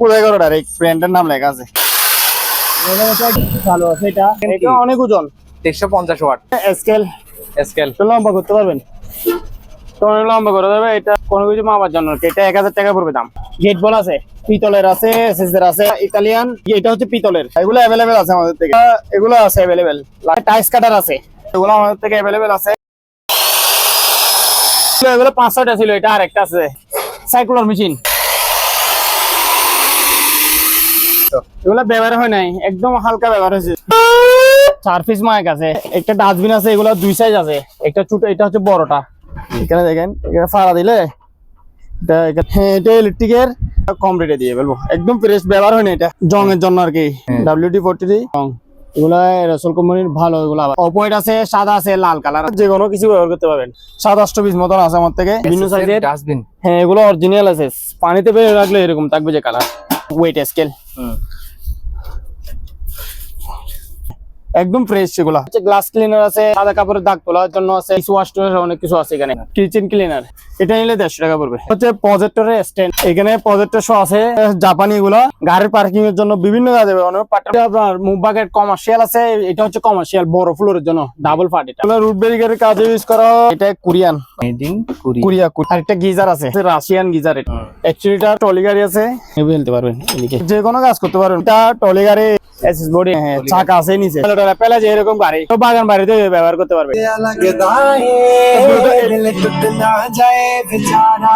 কোথায় করো ডাইরেক্ট ব্র্যান্ডের নাম লেখা আছে। ভালো আছে এটা। এটা অনেক ওজন। তেইশশো পঞ্চাশ ওয়াট। স্কেল স্কেল লম্বা করতে পারবেন? তো লম্বা করে দেবে এটা কোনো কিছু মাপার জন্য এটা এক হাজার টাকা পড়বে দাম। গেট বল আছে পিতলের আছে এসএসদের আছে ইতালিয়ান এটা হচ্ছে পিতলের এগুলো অ্যাভেলেবেল আছে আমাদের থেকে। এগুলো আছে অ্যাভেলেবেল টাইস কাটার আছে এগুলো আমাদের থেকে অ্যাভেলেবেল আছে। এগুলো পাঁচ ছয়টা ছিল এটা আরেকটা আছে। সাইকুলার মেশিন এগুলো ব্যবহার হয় নাই একদম হালকা ব্যবহার হয়েছে। চার পিস মাইক আছে একটা ডাস্টবিন আছে এগুলো দুই সাইজ আছে একটা ছোট এটা হচ্ছে বড়টা। এখানে দেখেন এখানে ফাড়া দিলে এটা হ্যাঁ, এটা ইলেকট্রিকের কম রেটে দিয়ে বলব একদম ফ্রেশ ব্যবহার হয় না এটা জং এর জন্য আর কি। ডাব্লিউডি ফোর্টি জং এগুলা রসল কোম্পানির ভালো এগুলো আবার। অপোয়েট আছে সাদা আছে লাল কালার যে কোনো কিছু ব্যবহার করতে পারবেন। সাত অষ্ট পিস মতন আছে আমার থেকে। বিভিন্ন সাইজের ডাস্টবিন হ্যাঁ এগুলো অরিজিনাল আছে। পানিতে বেড়ে রাখলে এরকম থাকবে যে কালার ওয়েট স্কেল Uh. একদম ফ্রেশ সেগুলা গ্লাস ক্লিনার আছে সাদা কাপড়ের দাগ তোলার জন্য আছে ওয়াশ অনেক কিছু আছে এখানে। কিচেন ক্লিনার এটা নিলে দেড়শো টাকা পড়বে। হচ্ছে প্রজেক্টরের স্ট্যান্ড এখানে প্রজেক্টর শো আছে জাপানি গুলা গাড়ির পার্কিং এর জন্য বিভিন্ন কাজ হবে। অনেক আপনার মুভবাগের কমার্শিয়াল আছে এটা হচ্ছে কমার্শিয়াল বড় ফ্লোরের জন্য ডাবল পার্ট এটা। রুট ব্রেকারের কাজে ইউজ করা এটা কোরিয়ান। কোরিয়া কোরিয়া আর একটা গিজার আছে রাশিয়ান গিজার এটা। অ্যাকচুয়ালি এটা টলি গাড়ি আছে এভাবে ফেলতে পারবেন যে কোনো কাজ করতে পারবেন। এটা টলি গাড়ি এসএস বডি হ্যাঁ চাকা আছে নিচে। পেলা পেলা যে এরকম গাড়ি তো বাগান বাড়িতে ব্যবহার করতে পারবে।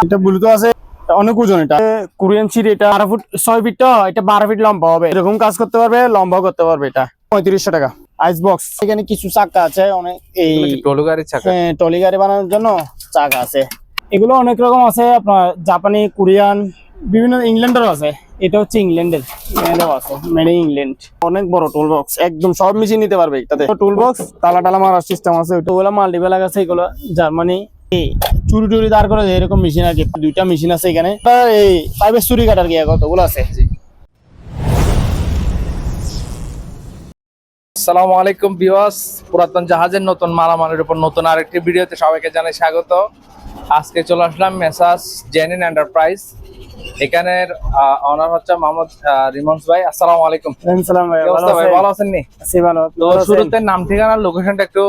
এটা ব্লুটুথ আছে অনেক ওজন এটা। কোরিয়ান সিট এটা বারো ফুট ছয় ফিট তো এটা বারো ফিট লম্বা হবে। এরকম কাজ করতে পারবে লম্বা করতে পারবে এটা। পঁয়ত্রিশশো টাকা। আইস বক্স এখানে কিছু চাকা আছে অনেক এই টলু গাড়ির চাকা? হ্যাঁ, টলি গাড়ি বানানোর জন্য চাকা আছে। এগুলো অনেক রকম আছে আপনার জাপানি কোরিয়ান বিভিন্ন ইংল্যান্ডেরও আছে। এটা হচ্ছে ইংল্যান্ডের ইংল্যান্ডেও আছে মেড ইন ইংল্যান্ড অনেক বড় টুল বক্স একদম সব মেশিন নিতে পারবে এটাতে। টুল বক্স তালা টালা মারার সিস্টেম আছে ওগুলো মাল্টিপ্যালাক আছে এগুলো জার্মানি চুরি টুরি দাঁড় করে এরকম মেশিন আর কি দুইটা মেশিন আছে এখানে। এই পাইপের চুরি কাটার কি কতগুলো আছে? আসসালামু আলাইকুম ভিউয়ার্স পুরাতন জাহাজের নতুন মালামালের উপর নতুন আরেকটি ভিডিওতে সবাইকে জানাই স্বাগত। আজকে চলে আসলাম মেসাস জেনিন এন্টারপ্রাইজ এখানের অনার হচ্ছে মোহাম্মদ রিমন্স ভাই। আসসালামু আলাইকুম। আসসালাম ভাই ভালো ভাই? আছেন? ভালো আছেন নি? আছি ভালো তো শুরুতে নাম ঠিকানা লোকেশনটা একটু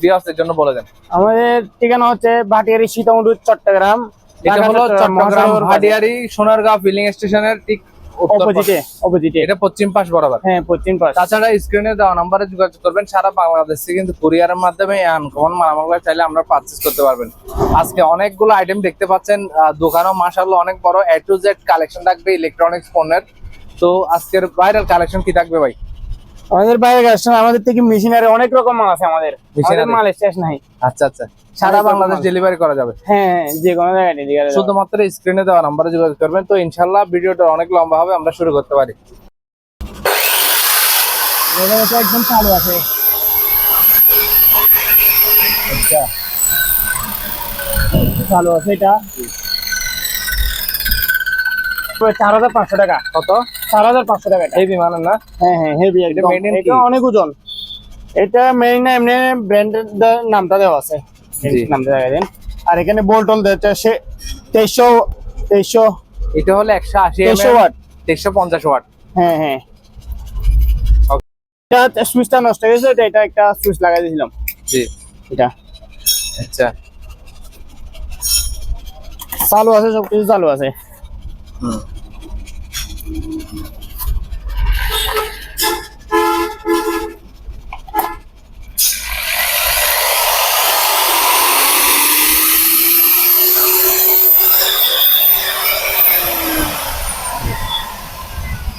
ভিউয়ার্সদের জন্য বলে দেন। আমাদের ঠিকানা হচ্ছে ভাটিয়ারি সীতামুড়ু চট্টগ্রাম। এটা হলো চট্টগ্রাম ভাটিয়ারি সোনারগাঁও ফিলিং স্টেশনের ঠিক অপোজিটে অপোজিটে এটা পশ্চিম পাশ বরাবর। হ্যাঁ পশ্চিম পাশ। তাছাড়া স্ক্রিনে দেওয়া নাম্বারে যোগাযোগ করবেন সারা বাংলাদেশে কিন্তু কুরিয়ারের মাধ্যমে আনকমন মালামালগুলো চাইলে আমরা পারচেস করতে পারবেন। আজকে অনেকগুলো আইটেম দেখতে পাচ্ছেন আহ, দোকানও মাশাআল্লাহ অনেক বড় এ টু জেড কালেকশন থাকবে ইলেকট্রনিক্স পণ্যের তো আজকের ভাইরাল কালেকশন কি থাকবে ভাই? আমাদের বাইরে আসছেন আমাদের থেকে মেশিনারি অনেক রকম মাল আছে আমাদের? আমাদের মাল শেষ নাই। আচ্ছা আচ্ছা। সারা বাংলাদেশ ডেলিভারি করা যাবে। হ্যাঁ হ্যাঁ, যে কোনো জায়গায় ডেলিভারি শুধু শুধুমাত্র স্ক্রিনে দেওয়া নাম্বারে যোগাযোগ করবেন। তো ইনশাল্লাহ ভিডিওটা অনেক লম্বা হবে আমরা শুরু করতে পারি। একদম চালু আছে। আচ্ছা। চালু আছে এটা। চার হাজার পাঁচশো টাকা। কত? চার হাজার পাঁচশো টাকা না? হ্যাঁ হ্যাঁ হেভি একদম এটা অনেক ওজন। এটা মেইন না এমনি ব্র্যান্ডের নামটা দেওয়া আছে। নামটা দেখা দেন। আর এখানে সে তেইশশো তেইশশো। এটা হলো একশো আশি তেইশশো ওয়াট। তেইশশো পঞ্চাশ ওয়াট। হ্যাঁ হ্যাঁ। এটা সুইচটা নষ্ট হয়ে গেছে এটা একটা সুইচ লাগাই দিয়েছিলাম। জি। এটা। আচ্ছা। চালু আছে সব কিছু চালু আছে।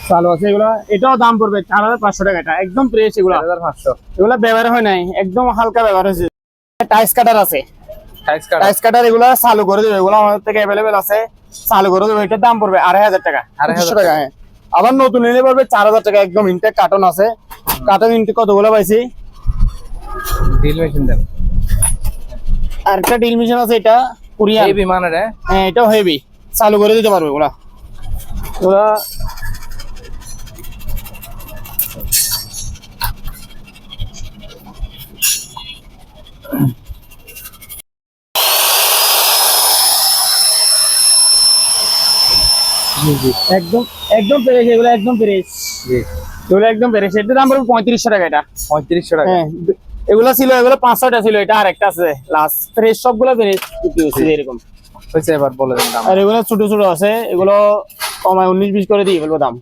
চালু আছে এগুলো এটাও দাম পড়বে চার হাজার পাঁচশো টাকা এটা। একদম ফ্রেশ এগুলো। হাজার পাঁচশো। এগুলো ব্যবহার হয় নাই একদম হালকা ব্যবহার হয়েছে। টাইস কাটার আছে। টাইস কাটার এগুলো চালু করে দেবে এগুলো আমাদের থেকে অ্যাভেলেবেল আছে। চালু করে দেবে এটার দাম পড়বে আড়াই হাজার টাকা। আড়াই হাজার টাকা হ্যাঁ। আবার নতুন নিলে পড়বে চার হাজার টাকা একদম ইনটেক কার্টন আছে। কার্টন ইনটেক কতগুলো পাইছি? ড্রিল মেশিন দেন। আর একটা ডিল মেশিন আছে এটা কোরিয়ান এই বিমানের হ্যাঁ? হ্যাঁ এটাও হেভি চালু করে দিতে পারবে ওগুলা ওরা জি। জি একদম একদম ফ্রেশ এগুলো একদম ফ্রেশ জি। এগুলো একদম ফ্রেশ এটার দাম পড়বে পঁয়ত্রিশশো টাকা এটা। পঁয়ত্রিশশো টাকা। হ্যাঁ এগুলো ছিল এগুলো পাঁচশোটা ছিল এটা আর একটা আছে লাস্ট ফ্রেশ সবগুলো ফ্রেশ এরকম হয়েছে এবার বলে দেন দাম। আর এগুলো ছোট ছোট আছে এগুলো কমায় উনিশ বিশ করে দিয়ে ফেলব দাম।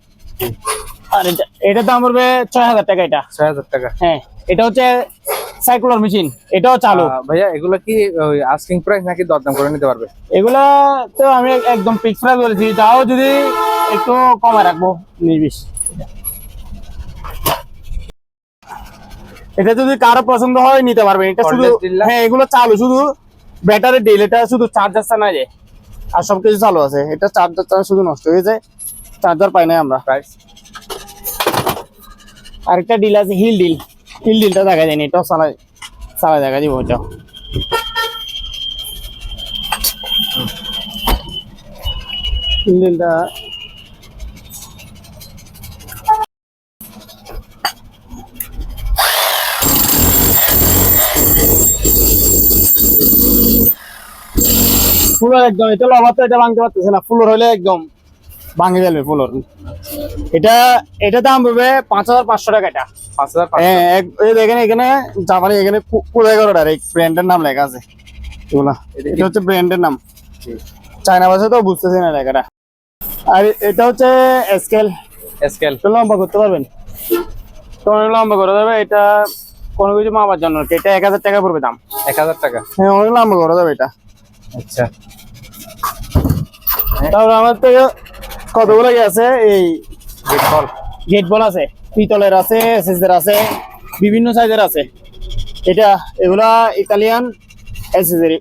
আর এটা এটার দাম পড়বে ছয় হাজার টাকা এটা। ছয় হাজার টাকা। হ্যাঁ এটা হচ্ছে সাইক্লোর মেশিন এটাও চালু। ভাইয়া এগুলো কি আস্কিং প্রাইস নাকি দরদাম করে নিতে পারবে? এগুলা তো আমি একদম ফিক্স প্রাইস বলেছি তাও যদি একটু কমায় রাখব বিশ এটা যদি কারও পছন্দ হয় নিতে পারবেন। এটা শুধু? হ্যাঁ এগুলো চালু শুধু ব্যাটারি ডিল এটা শুধু চার্জারটা না যায় আর সবকিছু চালু আছে। এটা চার্জার চার্জারটা শুধু নষ্ট হয়ে যায়। চার্জার পাই না আমরা। প্রাইস আরেকটা ডিল আছে হিল ডিল হিল ডিলটা দেখা যায়নি এটাও চালাই চালাই দেখা দিব ওটাও হিল ডিলটা একদম, এটা এটা পারতেছে না, ফুলের হলে একদম এটা এটা দাম পাঁচ হাজার পাঁচশো টাকা এটা। হ্যাঁ এক- এই দেখেন এখানে জাপানি এখানে ব্র্যান্ডের নাম লেখা আছে। এগুলা। এটা হচ্ছে ব্র্যান্ডের নাম। চায়না ভাষা তো বুঝতেছি না লেখাটা। আর এটা হচ্ছে স্কেল স্কেল লম্বা করতে পারবেন? লম্বা করা এটা কোনো কিছু মাপার জন্য এটা এক হাজার টাকা পড়বে দাম। এক হাজার টাকা? হ্যাঁ অনেক লম্বা করা যাবে এটা। আচ্ছা। তারপর আমার থেকে কতগুলো আছে? এই গেট বল গেট বল আছে। পিতলের আছে এসএসদের আছে বিভিন্ন সাইজের আছে। এটা এগুলা ইতালিয়ান এসএসের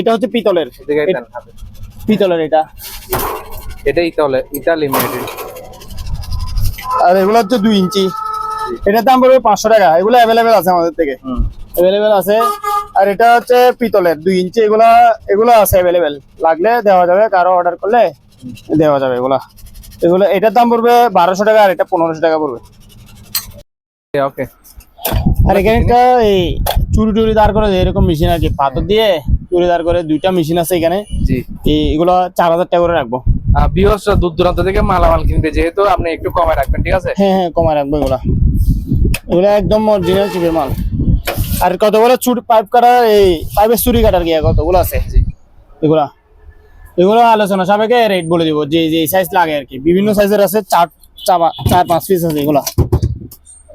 এটা হচ্ছে পিতলের। পিতলের এটা। এটা ইতালি ইতালি আর এগুলো হচ্ছে দুই ইঞ্চি। এটার দাম পড়বে পাঁচশো টাকা। এগুলো অ্যাভেলেবেল আছে আমাদের থেকে। অ্যাভেলেবেল আছে। আর এটা হচ্ছে পিতলের। দুই ইঞ্চি এগুলা এগুলো আছে অ্যাভেলেবেল লাগলে দেওয়া যাবে। কারও অর্ডার করলে দেওয়া যাবে এগুলা। এগুলো এটার দাম পড়বে বারোশো টাকা আর এটা পনেরোশো টাকা পড়বে। ওকে আর এখানে একটা এই চুরি টুরি দাঁড় করে এরকম মেশিন আর কি পাথর দিয়ে চুরি দাঁড় করে দুইটা মেশিন আছে এখানে। জি। এগুলো চার হাজার টাকা করে রাখব। বিহস দূর দূরান্ত থেকে মালামাল কিনবে যেহেতু আপনি একটু কমে রাখবেন ঠিক আছে? হ্যাঁ হ্যাঁ কমায় রাখব এগুলা। এগুলো একদম অরিজিনাল চিপের মাল। আর কতগুলো পাইপ কাটার এই পাইপের চুরি কাটার কতগুলো আছে? এগুলা। এগুলো আলোচনা সাপেক্ষে রেট বলে দিব যে যে সাইজ লাগে আর কি। বিভিন্ন সাইজের আছে চার চার পাঁচ পিস আছে এগুলা।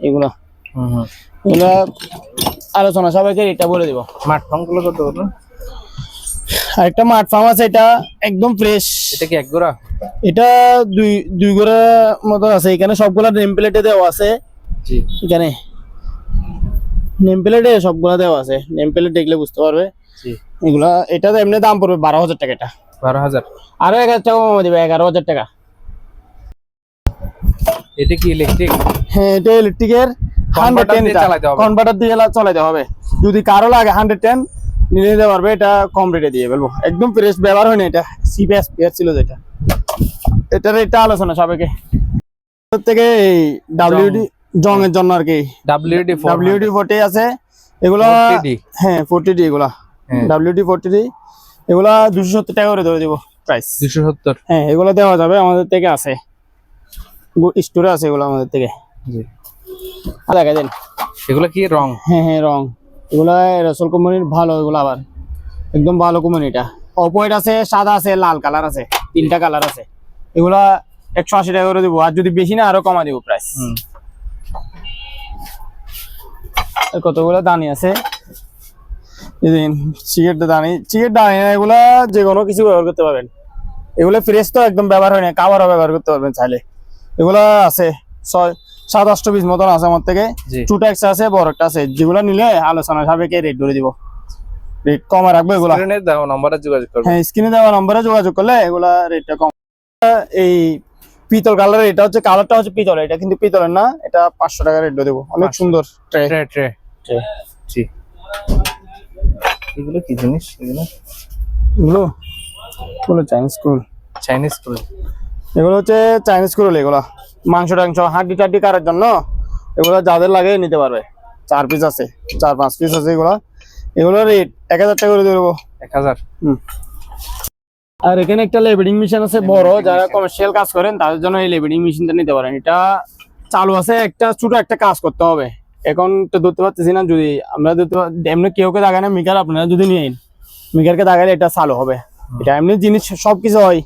এগুলা। হুম হুম। এগুলা আলোচনা সাপেক্ষে রেটটা বলে দিব। স্মার্টফোনগুলো কত বলুন? আর একটা মাঠ ফার্ম আছে এটা একদম ফ্রেশ এটা কি এক গোড়া? এটা দুই দুই গোড়া মতো আছে। এখানে সবগুলা নেম প্লেটে দেওয়া আছে। জি। এখানে নেম প্লেটে সবগুলা দেওয়া আছে। নেম প্লেট দেখলে বুঝতে পারবে। জি। এগুলা এটা এমনি দাম পড়বে বারো হাজার টাকা এটা। বারো হাজার। আরও এক হাজার টাকা দেবে এগারো হাজার টাকা। এটা কি ইলেকট্রিক হ্যাঁ এটা ইলেকট্রিকের হান্ড্রেড টেন। কনভার্টার দিয়ে চালাতে হবে। যদি কারও লাগে হান্ড্রেড টেন নিয়ে নিতে পারবে এটা কম রেটে দিয়ে বলব একদম ফ্রেশ ব্যবহার হয়নি এটা। সিপিএস পেয়ার ছিল যেটা। এটার এটা আলোচনা সবাইকে থেকে এই ডাব্লিউডি জং এর জন্য আর কি। ডাব্লিউডি ডাব্লিউডি ফোর্টি আছে। এগুলো হ্যাঁ ফোর্টি ডি এগুলা। ডাব্লিউডি ফোর্টি ডি এগুলা দুশো সত্তর টাকা করে ধরে দিব প্রাইস দুশো সত্তর। হ্যাঁ এগুলো দেওয়া যাবে আমাদের থেকে আছে। স্টোরে আছে এগুলো আমাদের থেকে। জি। আর দেখা দেন এগুলো কি রং? হ্যাঁ হ্যাঁ রং। এগুলো রসল কোম্পানির ভালো এগুলো আবার। একদম ভালো কোম্পানি এটা। অপোয়েট আছে সাদা আছে লাল কালার আছে তিনটা কালার আছে। এগুলা একশো আশি টাকা করে দেবো। আর যদি বেশি না আরও কমা দেবো প্রাইস কতগুলো দানি আছে? চিকেট দানি। চিকেট দানি এগুলা যে কোনো কিছু ব্যবহার করতে পারবেন। এগুলো ফ্রেশ তো একদম ব্যবহার হয় না কাবারও ব্যবহার করতে পারবেন চাইলে। এগুলা আছে ছয় সাত অষ্ট পিস মতন আছে আমার থেকে। ছোট একটা আছে বড় একটা আছে। যেগুলো নিলে আলোচনা সাপেক্ষে রেট ধরে দিব। রেট কমে রাখব এগুলা। স্ক্রিনে দাও নম্বরে যোগাযোগ করবেন হ্যাঁ স্ক্রিনে দেওয়া নম্বরে যোগাযোগ করলে এগুলা রেটটা কম। এই পিতল কালারের এটা হচ্ছে কালারটা হচ্ছে পিতল। এটা কিন্তু পিতলের না এটা পাঁচশো টাকা রেট দেবো। অনেক সুন্দর ট্রে ট্রে ট্রে জি। এগুলো কি জিনিস? এগুলো? এগুলো? চাইনিজ স্কুল চাইনিজ করে এগুলো হচ্ছে চাইনিজ স্কুল এগুলো। মাংস টাংস হাড্ডি টাড্ডি কাটার জন্য এগুলো যাদের লাগে নিতে পারবে। চার পিস আছে চার পাঁচ পিস আছে এগুলো। এগুলো রেট এক হাজার টাকা করে দেবো। এক হাজার। হুম। আর এখানে একটা লেবেডিং মেশিন আছে বড় যারা কমার্শিয়াল কাজ করেন তাদের জন্য এই লেবেডিং মেশিনটা নিতে পারেন। এটা চালু আছে একটা ছোট একটা কাজ করতে হবে। এখন তো ধরতে পারতেছি না যদি আমরা ধরতে এমনি কেউ কে দাগায় না মিকার আপনারা যদি নিয়েন মিকারকে দাগাইলে এটা চালু হবে। এটা এমনি জিনিস সবকিছু হয়।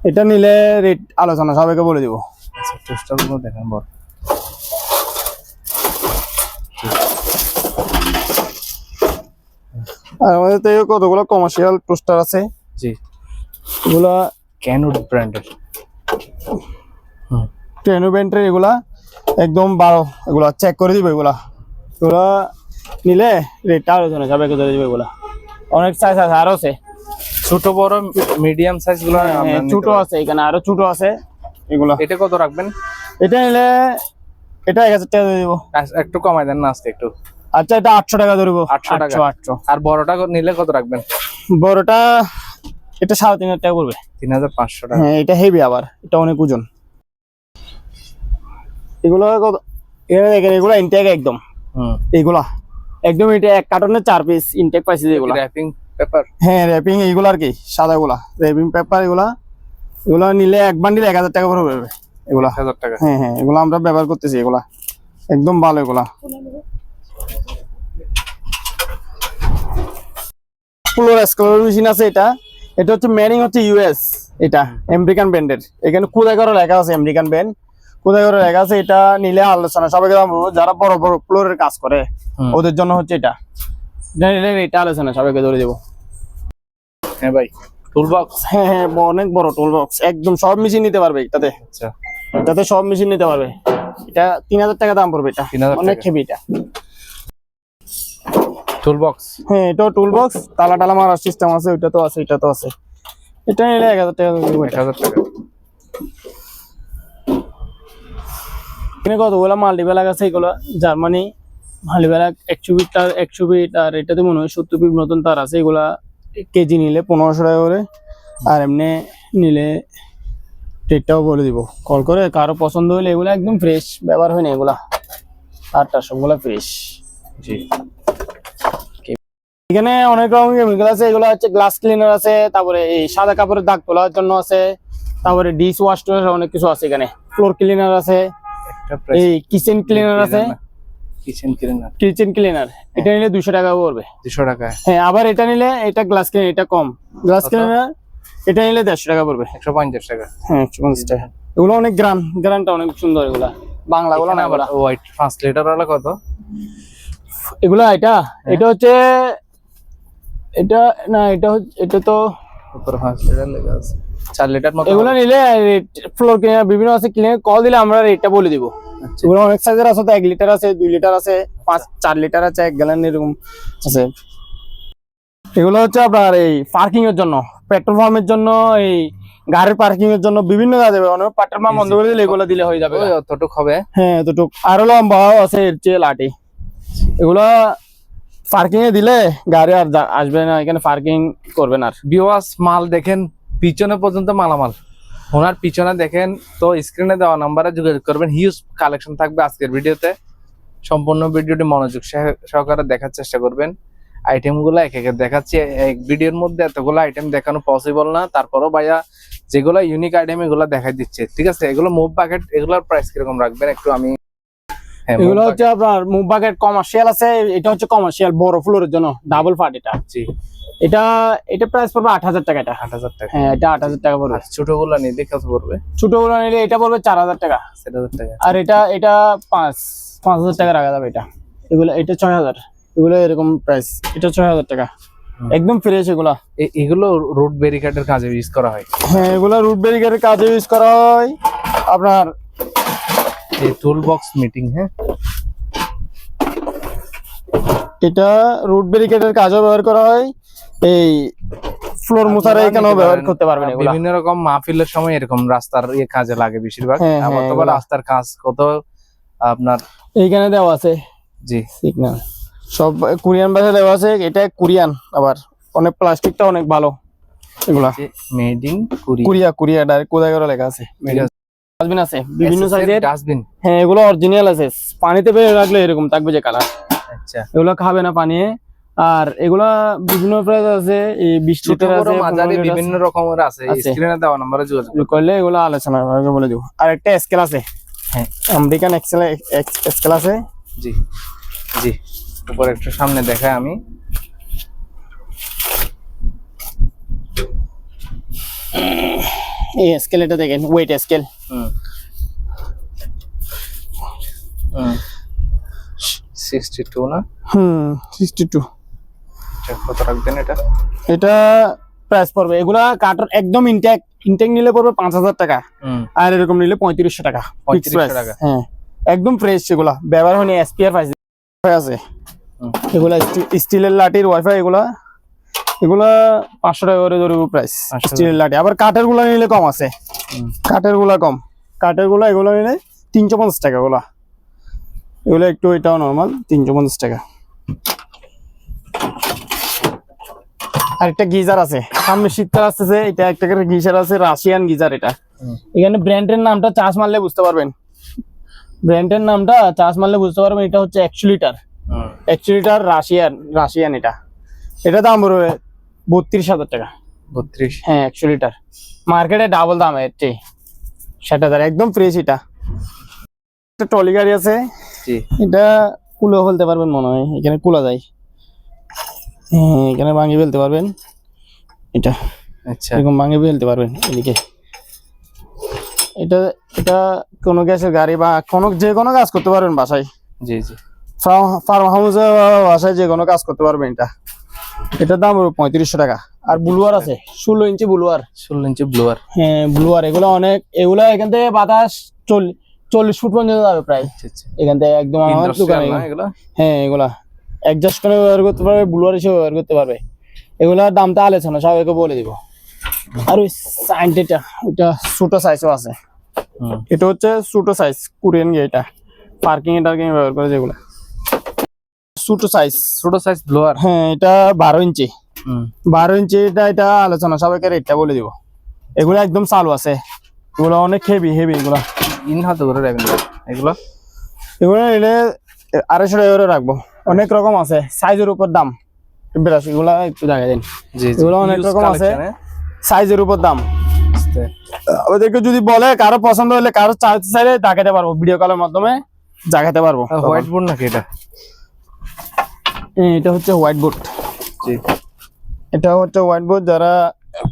এটা নিলে রেট আলোচনা সবাইকে বলে দিব। আচ্ছা দেখেন আর আমাদের তো কতগুলো কমার্শিয়াল টোস্টার আছে? জি। এগুলা ক্যানুড ব্র্যান্ডের হুম। ট্রেনোভেন্টের এগুলা একদম বারো এগুলা চেক করে দিবে এগুলা। এগুলা নিলে রেটটা আলোচনা সবাইকে ধরে দিবে এগুলা। অনেক সাইজ আছে আরও আছে। ছোট বড় মিডিয়াম সাইজগুলো হ্যাঁ, ছোট আছে এখানে আরও ছোট আছে এগুলা। এটা কত রাখবেন? এটা নিলে এটা এক হাজার টাকা দিব। একটু কমাই দেন না আজকে একটু। আচ্ছা এটা আটশো টাকা ধরবো 800 টাকা। আটশো আটশো। আর বড়টা নিলে কত রাখবেন? বড়টা এটা সাড়ে তিন হাজার টাকা পড়বে। তিন হাজার পাঁচশো টাকা। হ্যাঁ এটা হেভি আবার এটা অনেক ওজন। এগুলো কত? এখানে দেখেন এগুলো ইনটেক একদম। এগুলা। একদম এটা এক কার্টনে চার পিস ইনটেক পাইছি এগুলা। Wrapping paper? হ্যাঁ র্যাপিং এইগুলো আর কি সাদাগুলা। র্যাপিং পেপার এগুলা এগুলা নিলে এক বান্ডিল এক হাজার টাকা করে পড়বে এগুলা। হাজার টাকা। হ্যাঁ হ্যাঁ এগুলা আমরা ব্যবহার করতেছি এগুলা। একদম ভালো এগুলা। ফ্লোর স্কলার মেশিন আছে এটা। এটা হচ্ছে ম্যানিং হচ্ছে ইউএস এটা আমেরিকান ব্র্যান্ডের এখানে কোথায় করে লেখা আছে আমেরিকান ব্র্যান্ড কোথায় করে লেখা আছে এটা নিলে আলোচনা সবাইকে বলব যারা বড় বড় ফ্লোরের কাজ করে ওদের জন্য হচ্ছে এটা। এটা নিলে এটা আলোচনা সবাইকে ধরে দেবো। হ্যাঁ ভাই? টুল বক্স হ্যাঁ হ্যাঁ অনেক বড় টুল বক্স একদম সব মেশিন নিতে পারবে এটাতে আচ্ছা। এটাতে সব মেশিন নিতে পারবে। এটা তিন হাজার টাকা দাম পড়বে এটা। 3000 অনেক হেভি এটা। টুল বক্স হ্যাঁ এটাও টুল বক্স তালা টালা মারার সিস্টেম আছে ওইটা তো আছে এটা তো আছে। এটা নিলে এক হাজার টাকা এক হাজার টাকা। এখানে কতগুলো মাল্টিপ্যালাক আছে এগুলো? জার্মানি মাল্টিপ্যালাক একশো বিট তার একশো বিট আর এটাতে মনে হয় সত্তর বিট মতন তার আছে এগুলা কেজি নিলে পনেরোশো টাকা করে আর এমনি নিলে রেটটাও বলে দিব। কল করে কারও পছন্দ হলে এগুলো একদম ফ্রেশ ব্যবহার হয় না এগুলা। আটটা সবগুলো ফ্রেশ জি। এখানে অনেক রকম কেমিক্যাল আছে এগুলো হচ্ছে গ্লাস ক্লিনার আছে তারপরে এই সাদা কাপড়ের দাগ তোলার জন্য আছে তারপরে ডিশ ওয়াশ অনেক কিছু আছে এখানে। ফ্লোর ক্লিনার আছে এই কিচেন ক্লিনার আছে। কিচেন ক্লিনার কিচেন ক্লিনার এটা নিলে দুশো টাকা পড়বে। দুশো টাকা। হ্যাঁ আবার এটা নিলে এটা গ্লাস ক্লিনার এটা কম। গ্লাস ক্লিনার এটা নিলে দেড়শো টাকা পড়বে। একশো পঞ্চাশ টাকা। হ্যাঁ একশো পঞ্চাশ টাকা। এগুলো অনেক গ্রান গ্রানটা অনেক সুন্দর এগুলা। বাংলা গুলো না আবার। হোয়াইট পাঁচ লিটার ওয়ালা কত? এগুলা এটা? হ্যাঁ। এটা হচ্ছে এটা না এটা হচ্ছে এটা তো উপরে পাঁচ লিটার লেখা আছে। চার লিটার মতো এগুলো নিলে ফ্লোর ক্লিনার বিভিন্ন আছে ক্লিনার কল দিলে আমরা রেটটা বলে দিব। আচ্ছা। অনেক সাইজের আছে তো এক লিটার আছে দুই লিটার আছে পাঁচ চার লিটার আছে এক গ্যালন এরকম আছে। এগুলো হচ্ছে আপনার এই পার্কিং এর জন্য পেট্রোল পাম্পের জন্য এই গাড়ির পার্কিং এর জন্য বিভিন্ন কাজ দেবে। অনেক পেট্রোল পাম্প বন্ধ করে দিলে এগুলো দিলে হয়ে যাবে। অতটুক হবে। হ্যাঁ এতটুক। আরও লম্বাও আছে এর চেয়ে লাঠি। এগুলো পার্কিং এ দিলে গাড়ি আর আসবে না এখানে পার্কিং করবেন আর। বিওয়াস মাল দেখেন পিছনে পর্যন্ত মালামাল। ওনার পিছনে দেখেন তো স্ক্রিনে দেওয়া নাম্বারে যোগাযোগ করবেন। হিউজ কালেকশন থাকবে আজকের ভিডিওতে। সম্পূর্ণ ভিডিওটি মনোযোগ সহ- সহকারে দেখার চেষ্টা করবেন। আইটেমগুলো এক একে দেখাচ্ছি। এক ভিডিওর মধ্যে এতগুলো আইটেম দেখানো পসিবল না। তারপরও ভাইয়া যেগুলো ইউনিক আইটেম এগুলো দেখাই দিচ্ছে। ঠিক আছে? এগুলো মুভ বাকেট এগুলোর প্রাইস কীরকম রাখবেন? একটু আমি হ্যাঁ এগুলো হচ্ছে আপনার মুভ বাকেট কমার্শিয়াল আছে। এটা হচ্ছে কমার্শিয়াল বড় ফ্লোরের জন্য ডাবল পার্ট এটা। জি। এটা এটা প্রাইস পড়বে আট হাজার টাকা এটা। আট হাজার টাকা। হ্যাঁ এটা আট হাজার টাকা পড়বে। আর ছোটগুলো নিয়ে কত পড়বে। ছোটগুলো নিলে এটা পড়বে চার হাজার টাকা। সেটা হাজার টাকা। আর এটা এটা পাঁচ পাঁচ হাজার টাকা রাখা যাবে এটা। এগুলো এটা ছয় হাজার। এগুলো এরকম প্রাইস এটা ছয় হাজার টাকা। একদম ফ্রেশ এগুলা। এগুলো রুট ব্যারিকেডের কাজে ইউজ করা হয়। হ্যাঁ এগুলো রুট ব্যারিকেডের কাজে ইউজ করা হয়। আপনার এই টুল বক্স মিটিং হ্যাঁ? এটা রুট ব্যারিকেডের কাজেও ব্যবহার করা হয়। এই ফ্লোর মুছারে এখানেও ব্যবহার করতে পারবেন বিভিন্ন রকম মাহফিলের সময় এরকম রাস্তার ইয়ে কাজে লাগে বেশিরভাগ। হ্যাঁ, হ্যাঁ, তো এগুলা। রাস্তার কাজ কত আপনার এইখানে দেওয়া আছে। জি। সিগন্যাল সব কোরিয়ান ভাষায় দেওয়া আছে এটা কোরিয়ান আবার। অনেক প্লাস্টিকটা অনেক ভালো। এগুলা। Made in Korea Korea Korea direct কোথায় করে লেখা আছে? ডাস্টবিন আছে বিভিন্ন সাইজের ডাস্টবিন হ্যাঁ এগুলো অরিজিনাল আছে পানিতে বের রাখলে এরকম থাকবে যে কালার আচ্ছা। এগুলো খাবে না পানি আর এগুলা বিভিন্ন প্রাইস আছে এই বিশ লিটার আছে মাঝারি বিভিন্ন রকমের আছে। স্ক্রিনে দেওয়া নাম্বারে যোগাযোগ। করলে এগুলো আলোচনা বলে দিব। আর একটা স্কেল আছে। হ্যাঁ। আমেরিকান এক্সেল স্কেল আছে। জি। জি। উপর একটু সামনে দেখাই আমি। এই স্কেল এটা দেখেন ওয়েট স্কেল হুম। হুম। সিক্সটি টু না? হুম সিক্সটি টু আচ্ছা, কত রাখবেন এটা? এটা প্রাইস পড়বে। এগুলা কার্টন একদম ইনটেক ইনটেক নিলে পড়বে পাঁচ হাজার টাকা। আর এরকম নিলে পঁয়ত্রিশশো টাকা। Fixed 3500 price। টাকা। হ্যাঁ। একদম ফ্রেশ সেগুলা ব্যবহার হয়নি এসপিআর প্রাইস আছে। এগুলা স্টিলের লাঠির ওয়াইফাই এগুলা। এগুলা পাঁচশো টাকা করে ধরবো প্রাইস স্টিলের লাঠি। আবার কাঠেরগুলা নিলে কম আছে। কাঠেরগুলা কম। কাঠেরগুলা এগুলো নিলে তিনশো পঞ্চাশ টাকা গুলা এগুলো একটু এটাও নর্মাল তিনশো পঞ্চাশ টাকা। আর একটা গিজার আছে। সামনে শীতকাল আসতেছে এটা একটা করে গিজার আছে রাশিয়ান গিজার এটা। এখানে ব্র্যান্ডের নামটা চার্জ মারলে বুঝতে পারবেন। ব্র্যান্ডের নামটা চার্জ মারলে বুঝতে পারবেন এটা হচ্ছে একশো লিটার। একশো লিটার রাশিয়ান রাশিয়ান এটা। এটা দাম পড়বে বত্রিশ হাজার টাকা। বত্রিশ? হ্যাঁ একশো লিটার। মার্কেটে ডাবল দাম এর চেয়ে ষাট হাজার একদম ফ্রেশ এটা। একটা টলি গাড়ি আছে। এটা কুলো ফেলতে পারবেন মনে হয় এখানে কুলা যায়। এখানে ভাঙি ফেলতে পারবেন। এটা আচ্ছা। এরকম ভাঙি ফেলতে পারবেন এদিকে। এটা এটা কোনো গ্যাসের গাড়ি বা কোনো যে কোনো কাজ করতে পারবেন বাসায়। জি জি। ফার্ম হাউসে বাসায় যে কোনো কাজ করতে পারবেন এটা। এটার দাম পঁয়ত্রিশশো টাকা। আর ব্লুয়ার আছে ষোলো ইঞ্চি ব্লুয়ার। ষোলো ইঞ্চি ব্লুয়ার। হ্যাঁ ব্লুয়ার এগুলো অনেক এগুলো এখান থেকে বাতাস চল্লিশ চল্লিশ ফুট পর্যন্ত যাবে প্রায়। আচ্ছা আচ্ছা। এখান থেকে একদম আমার দোকানে। হ্যাঁ এগুলা। অ্যাডজাস্ট করে ব্যবহার করতে পারবে ব্লুয়ার হিসেবে ব্যবহার করতে পারবে। এগুলার দামটা আলোচনা সবাইকে বলে দিব। আর ওই সাইনটা ওইটা ছোট সাইজও আছে। এটা হচ্ছে ছোট সাইজ কোরিয়ান এটা। পার্কিং টার্কিং ব্যবহার করে যেগুলো। ছোট সাইজ ছোট সাইজ ব্লোয়ার হ্যাঁ এটা বারো ইঞ্চি। বারো ইঞ্চি এটা এটা আলোচনা সবাইকে রেটটা বলে দিব। এগুলো একদম চালু আছে। এগুলো অনেক হেভি হেভি এগুলো। হাতে করে রাখবেন এগুলো? এগুলো নিলে আড়াইশো টাকা রাখব। অনেক রকম আছে। সাইজের উপর দাম। বেরাস এগুলো একটু দেখা দিন জি জি এগুলো অনেক রকম আছে। হ্যাঁ? সাইজের উপর দাম। ওদেরকে যদি বলে কারও পছন্দ হলে কারও চাইলে দেখাতে পারব ভিডিও কলের মাধ্যমে দেখাতে পারব। হোয়াইট বোর্ড নাকি এটা? এটা হচ্ছে হোয়াইট বোর্ড এটা হচ্ছে হোয়াইট বোর্ড যারা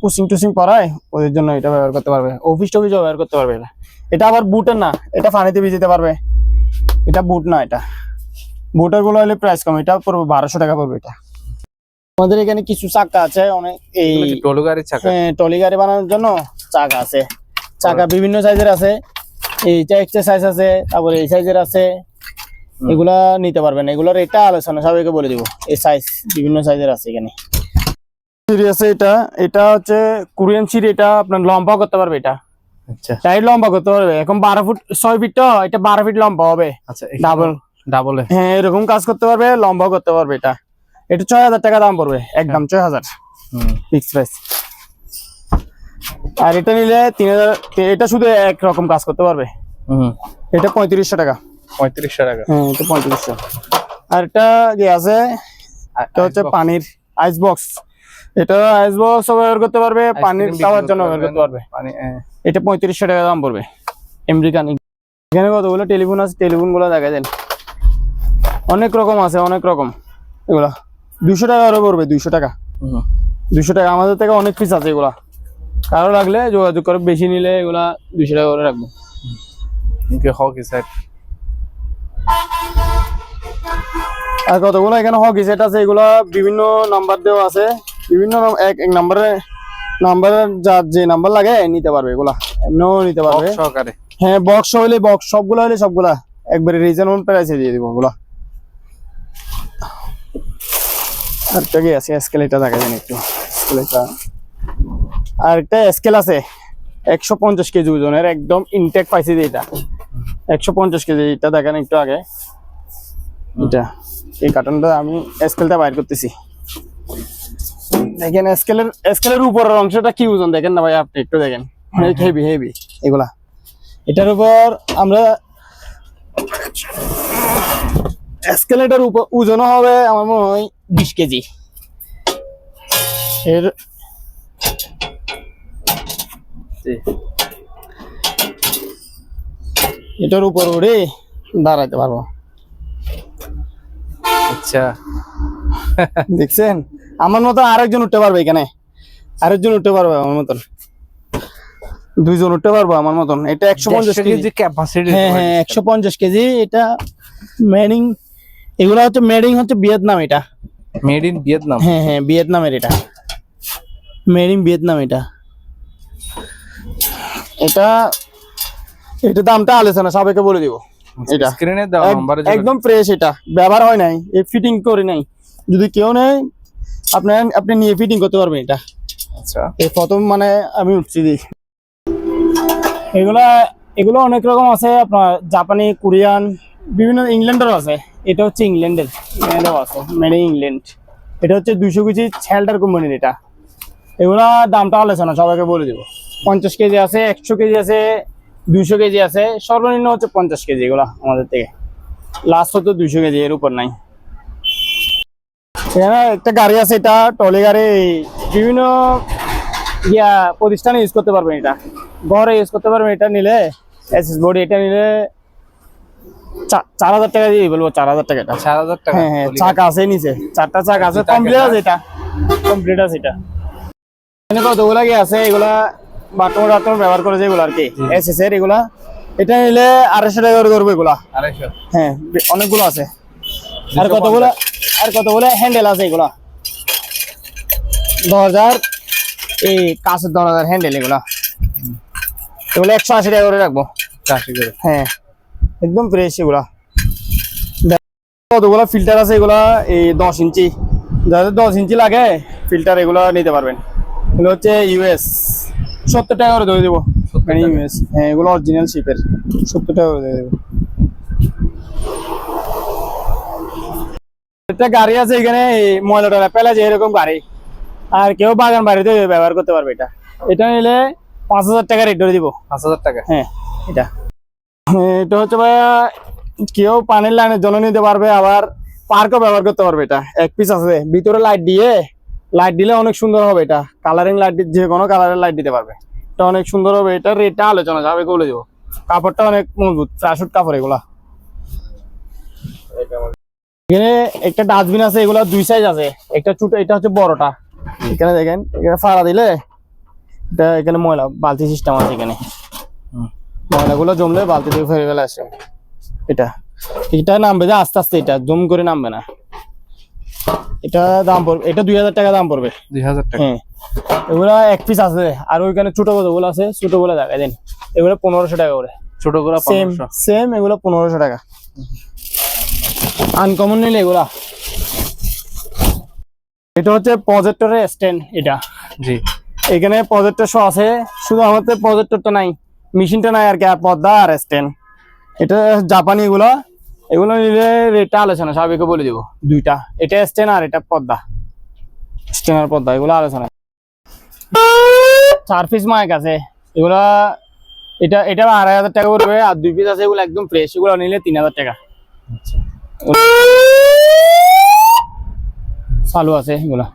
কুচিং টুচিং পড়ায় ওদের জন্য এটা ব্যবহার করতে পারবে। অফিস টফিস ব্যবহার করতে পারবে এটা। এটা আবার বুটের না এটা পানিতে ভিজাতে পারবে। এটা বুট না এটা। বুটেরগুলো হলে প্রাইস কম এটা পড়বে বারোশো টাকা পড়বে এটা। আমাদের এখানে কিছু চাকা আছে অনেক এই এগুলো কি চাকা? হ্যাঁ, টলি গাড়ি বানানোর জন্য চাকা আছে। চাকা বিভিন্ন সাইজের আছে এইটা একটা সাইজ আছে তারপরে এই সাইজের আছে এগুলা নিতে পারবেন এগুলোর এটা আলোচনা সবাইকে বলে দিব এই সাইজ বিভিন্ন সাইজের আছে এখানে। সিঁড়ি আছে এটা এটা হচ্ছে কোরিয়ান সিঁড়ি এটা আপনার লম্বা করতে পারবে এটা। আচ্ছা। টাইট লম্বা করতে পারবে। এখন বারো ফুট ছয় ফিট তো এটা বারো ফিট লম্বা হবে। আচ্ছা ডাবল ডাবল হ্যাঁ এরকম কাজ করতে পারবে লম্বা করতে পারবে এটা। এটা ছয় হাজার টাকা দাম পড়বে একদম ছয় হাজার। ফিক্স প্রাইস আর এটা নিলে তিন হাজার এটা শুধু এক রকম কাজ করতে পারবে। এটা পঁয়ত্রিশশো টাকা। পঁয়ত্রিশশো টাকা। হ্যাঁ এটা পঁয়ত্রিশশো। আর এটা যে আছে? এটা হচ্ছে পানির আইস বক্স এটা আইস বক্স ব্যবহার করতে পারবে পানির খাওয়ার জন্য ব্যবহার করতে পারবে। হ্যাঁ। এটা পঁয়ত্রিশশো টাকা দাম পড়বে। আমেরিকান এখানে কতগুলো টেলিফোন আছে? টেলিফোনগুলো দেখা দেন। অনেক রকম আছে অনেক রকম। এগুলা। দুশো টাকা আরও পড়বে দুইশো টাকা। দুশো টাকা আমাদের থেকে অনেক পিস আছে এগুলা। কারও লাগলে যোগাযোগ করে বেশি নিলে এগুলা দুশো টাকা করে রাখব। হকি সাইড আর কতগুলো এখানে হকি সেট আছে এগুলা বিভিন্ন নাম্বার দেওয়া আছে। বিভিন্ন এক এক নাম্বারে নাম্বারের যার যে নাম্বার লাগে নিতে পারবে এগুলা। এমনিও নিতে পারবে। সহকারে। হ্যাঁ বক্স হইলে বক্স সবগুলা হলে সবগুলা। একবারে রিজনেবল প্রাইসে দিয়ে দিব ওগুলা আর একটা কি আছে? স্কেলেটা দেখা যায় একটু। স্কেলেটা আর একটা স্কেল আছে। একশো পঞ্চাশ কেজি ওজনের, একদম ইনটেক পাইছি এটা। একশো পঞ্চাশ কেজি, এটা দেখেন একটু আগে। এটা। এই কার্টনটা আমি স্কেলটা বাইর করতেছি। দেখেন স্কেলের স্কেলের উপরের অংশটা কি ওজন? দেখেন না ভাই, আপনি একটু দেখেন। অনেক হেভি হেভি এগুলা। এটার উপর আমরা এসকেলেটার উপর ওজন হবে আমার মনে হয় বিশ কেজি। এর এটার উপর উঠে দাঁড়াইতে পারব। আচ্ছা। দেখছেন? আমার মতো আরেকজন উঠতে পারবে এখানে। আরেকজন উঠতে পারবে আমার মতন। দুইজন উঠতে পারব আমার মতন। এটা একশো পঞ্চাশ কেজি ক্যাপাসিটি হ্যাঁ হ্যাঁ একশো পঞ্চাশ কেজি। এটা মেডিং এগুলো হচ্ছে মেডিং হচ্ছে ভিয়েতনাম এটা। Made in Vietnam? হ্যাঁ হ্যাঁ ভিয়েতনামের এটা। মেডিং ভিয়েতনাম এটা। এটা এটা দামটা আলোচনা সবাইকে বলে দিব। এটা। স্ক্রিনে দেওয়া নম্বরে একদম ফ্রেশ এটা। ব্যবহার হয় নাই এই ফিটিং করে নাই। যদি কেউ নেয় আপনি আপনি নিয়ে ফিটিং করতে পারবেন এটা। আচ্ছা। এই প্রথম মানে আমি উঠছি দিই এগুলা এগুলো অনেক রকম আছে আপনার জাপানি কোরিয়ান বিভিন্ন ইংল্যান্ডেরও আছে। এটা হচ্ছে ইংল্যান্ডের ইংল্যান্ডেরও আছে মেড ইন ইংল্যান্ড এটা হচ্ছে দুইশো কেজি ছেলটার কোম্পানির এটা। এগুলা দামটা আলোচনা, সবাইকে বলে দেবো। পঞ্চাশ কেজি আছে, একশো কেজি আছে, দুইশো কেজি আছে। সর্বনিম্ন হচ্ছে পঞ্চাশ কেজি এগুলা আমাদের থেকে। লাস্ট হতো দুইশো কেজি, এর উপর নাই। এখানে একটা গাড়ি আছে, এটা টলি গাড়ি। বিভিন্ন ইয়া প্রতিষ্ঠানে ইউজ করতে পারবেন এটা। ঘরে ইউজ করতে পারবেন এটা নিলে এসএস বডি এটা নিলে চার হাজার টাকা দিয়ে বলব চার হাজার টাকা চার হাজার টাকা। হ্যাঁ হ্যাঁ চাকা আছে নিচে। চারটা চাকা আছে কমপ্লিট আছে এটা। কমপ্লিট আছে এটা। এখানে কতগুলা কি আছে? এগুলা বাথরুম টাথরুম ব্যবহার করেছে এগুলো আর কি। এসএস এর এগুলা। এটা নিলে আড়াইশো টাকা করে এগুলা। আড়াইশো। হ্যাঁ অনেকগুলো আছে। আর কতগুলো আর কতগুলো হ্যান্ডেল আছে এগুলা? দশ হাজার। এই কাছের দশ হাজার হ্যান্ডেল এগুলা। এগুলো একশো আশি টাকা করে রাখব। করে। হ্যাঁ। একদম ফ্রেশ এগুলা। কতগুলো ফিল্টার আছে এগুলা? এই দশ ইঞ্চি। যাদের দশ ইঞ্চি লাগে ফিল্টার এগুলো নিতে পারবেন। এগুলো হচ্ছে ইউএস সত্তর টাকা করে ধরে দেবো। 70 ইউএস হ্যাঁ এগুলো অরিজিনাল শিপের সত্তর টাকা করে ধরে দেবো। একটা গাড়ি আছে এখানে এই ময়লা টয়লা পেলা যে এরকম গাড়ি। আর কেউ বাগান বাড়িতে ব্যবহার করতে পারবে এটা। এটা নিলে পাঁচ হাজার টাকা রেট ধরে দিব। পাঁচ হাজার টাকা। হ্যাঁ এটা। এটা হচ্ছে ভাইয়া, কেউ পানির লাইনের জন্য নিতে পারবে, আবার পার্কও ব্যবহার করতে পারবে এটা। এক পিস আছে, ভিতরে লাইট দিয়ে লাইট দিলে অনেক সুন্দর হবে এটা। কালারিং লাইট যে কোনো কালারের লাইট দিতে পারবে। এটা অনেক সুন্দর হবে, এটা রেটটা আলোচনা যাবে বলে দেবো। কাপড়টা অনেক মজবুত ফ্রাশুট কাপড় এগুলা। এখানে একটা ডাস্টবিন আছে, এগুলা দুই সাইজ আছে। একটা ছোট, এটা হচ্ছে বড়টা। এখানে দেখেন, এখানে ফাড়া দিলে, এটা এখানে ময়লা, বালতি সিস্টেম আছে এখানে। হুম। ময়লাগুলো জমলে বালতি থেকে ফেলে ফেলে আসে। এটা। এটা নামবে যে আস্তে আস্তে এটা জম করে নামবে না। এটা দাম পড়বে এটা দুই হাজার টাকা দাম পড়বে। দুই হাজার টাকা। হ্যাঁ। এগুলা এক পিস আছে। আর ওইখানে ছোট কতগুলো আছে? ছোটগুলো দেখাই দেন। এগুলো পনেরোশো টাকা করে। ছোট করে সেম সেম এগুলো পনেরোশো টাকা। আনকমন নিলে এগুলা। এটা হচ্ছে প্রজেক্টরের স্ট্যান্ড এটা। জি। এখানে প্রজেক্টর শো আছে। শুধু আমাদের প্রজেক্টরটা নাই। মেশিনটা নাই আর কি আর পর্দা আর স্ট্যান্ড এটা জাপানি এগুলো। এগুলো নিলে রেটটা আলোচনা সবাইকে বলে দিব দুইটা। এটা স্ট্যান্ড আর এটা পর্দা স্ট্যান্ড আর পর্দা এগুলো আলোচনা। চার পিস মাইক আছে। এগুলা এটা এটা আড়াই হাজার টাকা পড়বে আর দুই পিস আছে এগুলো একদম ফ্রেশ এগুলো নিলে তিন হাজার টাকা। আচ্ছা। চালু আছে এগুলা।